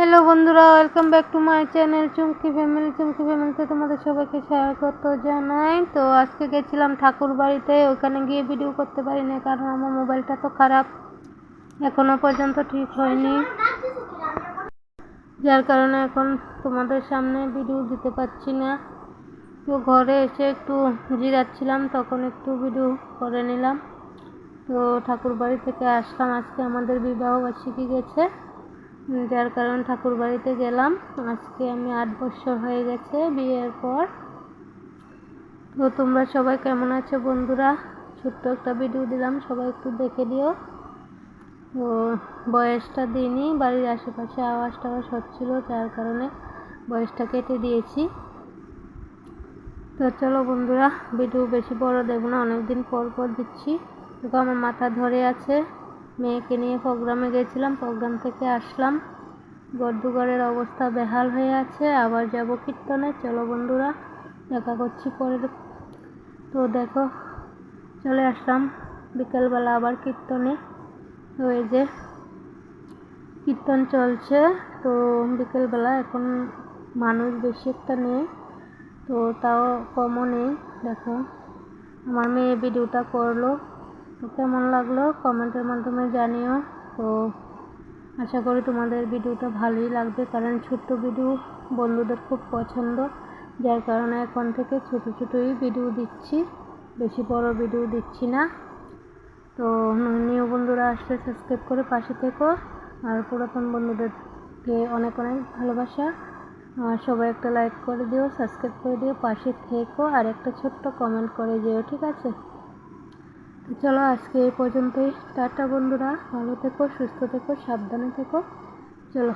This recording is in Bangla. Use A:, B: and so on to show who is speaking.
A: হ্যালো বন্ধুরা welcome back to my channel Chumki family Chumki ফ্যামিলিতে তোমাদের সবাইকে স্বাগত জানাই। তো আজকে গেছিলাম ঠাকুর বাড়িতে, ওখানে গিয়ে ভিডিও করতে পারিনি কারণ আমার মোবাইলটা তো খারাপ। এখনও পর্যন্ত ঠিক হয়নি। যার কারণে এখন তোমাদের সামনে ভিডিও দিতে পারছি না। তো ঘরে এসে একটু জিরাচ্ছিলাম, তখন একটু ভিডিও করে নিলাম। তো ঠাকুর বাড়ি থেকে আসলাম। আজকে আমাদের বিবাহ বার্ষিকী গেছে। যার কারণ ঠাকুর বাড়িতে গেলাম। আজকে আমি আট বছর হয়ে গেছে বিয়ের পর। তো তোমরা সবাই কেমন আছো বন্ধুরা? ছোট্ট একটা ভিডিও দিলাম, সবাই একটু দেখে দিও। তো বয়সটা দিইনি, বাড়ির আশেপাশে আওয়াজ টাওয়াজ হচ্ছিল, যার কারণে বয়সটা কেটে দিয়েছি। তো চলো বন্ধুরা ভিডিও বেশি বড় দেবো না, অনেকদিন পর পর দিচ্ছি। আমার মাথা ধরে আছে। মেয়েকে নিয়ে প্রোগ্রামে গেছিলাম, প্রোগ্রাম থেকে আসলাম। গর্দুঘরের অবস্থা বেহাল হয়ে আছে, আবার যাব কীর্তনে। চলো বন্ধুরা, দেখা করছি পরের তো দেখো, চলে আসলাম বিকেলবেলা আবার কীর্তনে। এই যে কীর্তন চলছে, তো বিকেলবেলা এখন মানুষ বেশি একটা নেই, তো তাও কমও নেই। দেখো, আমার মেয়ে ভিডিওটা করল। কেমন লাগল? কমেন্টের মাধ্যমে জানিও। তো আশা করি তোমাদের ভিডিওটা ভালোই লাগবে, কারণ ছোট্ট ভিডিও বন্ধুদের খুব পছন্দ। যার কারণে এখন থেকে ছোট ছোটোই ভিডিও দিচ্ছি, বেশি বড় ভিডিও দিচ্ছি না। তো নিউ বন্ধুরা আসলে সাবস্ক্রাইব করে পাশে থেকো। আর পুরাতন বন্ধুদেরকে অনেক অনেক ভালোবাসা। সবাই একটা লাইক করে দিও, সাবস্ক্রাইব করে দিও, পাশে থেকো। আর একটা ছোট্ট কমেন্ট করে যেও, ঠিক আছে? তো চলো আজকে এই পর্যন্তই। টাটা বন্ধুরা ভালো থেকো সুস্থ থেকো সাবধানে থেকো। চলো।